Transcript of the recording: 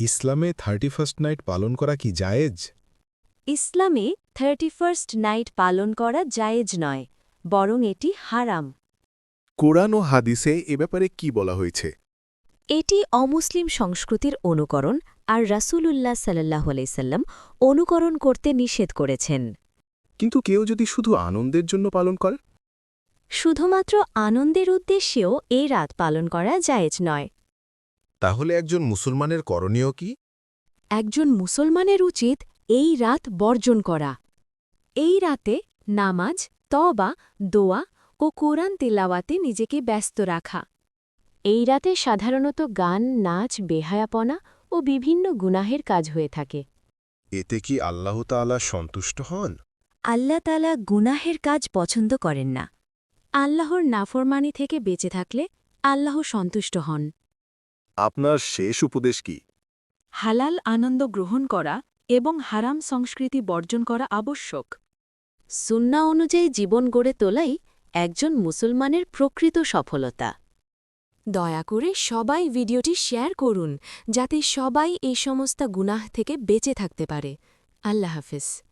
ইসলামে thirty first night পালন করা কি জায়েজ? ইসলামে থার্টি ফার্স্ট নাইট পালন করা জায়েজ নয় বরং এটি হারাম। কোরআন ও হাদিসে এ ব্যাপারে কি বলা হয়েছে? এটি অমুসলিম সংস্কৃতির অনুকরণ আর রাসূলুল্লাহ সাল্লাহ আলাইসাল্লাম অনুকরণ করতে নিষেধ করেছেন। কিন্তু কেউ যদি শুধু আনন্দের জন্য পালন করে? শুধুমাত্র আনন্দের উদ্দেশ্যেও এই রাত পালন করা জায়েজ নয় তাহলে একজন মুসলমানের করণীয় কি? একজন মুসলমানের উচিত এই রাত বর্জন করা। এই রাতে নামাজ তবা দোয়া ও কোরআন তেলাওয়াতে নিজেকে ব্যস্ত রাখা। এই রাতে সাধারণত গান নাচ বেহায়াপনা ও বিভিন্ন গুনাহের কাজ হয়ে থাকে। এতে কি আল্লাহ তাআলা সন্তুষ্ট হন? আল্লাহ তালা গুনাহের কাজ পছন্দ করেন না। আল্লাহর নাফরমানি থেকে বেঁচে থাকলে আল্লাহ সন্তুষ্ট হন। আপনার শেষ উপদেশ কি? হালাল আনন্দ গ্রহণ করা এবং হারাম সংস্কৃতি বর্জন করা আবশ্যক। সুন্না অনুযায়ী জীবন গড়ে তোলাই একজন মুসলমানের প্রকৃত সফলতা। দয়া করে সবাই ভিডিওটি শেয়ার করুন, যাতে সবাই এই সমস্ত গুনাহ থেকে বেঁচে থাকতে পারে। আল্লাহ হাফিজ।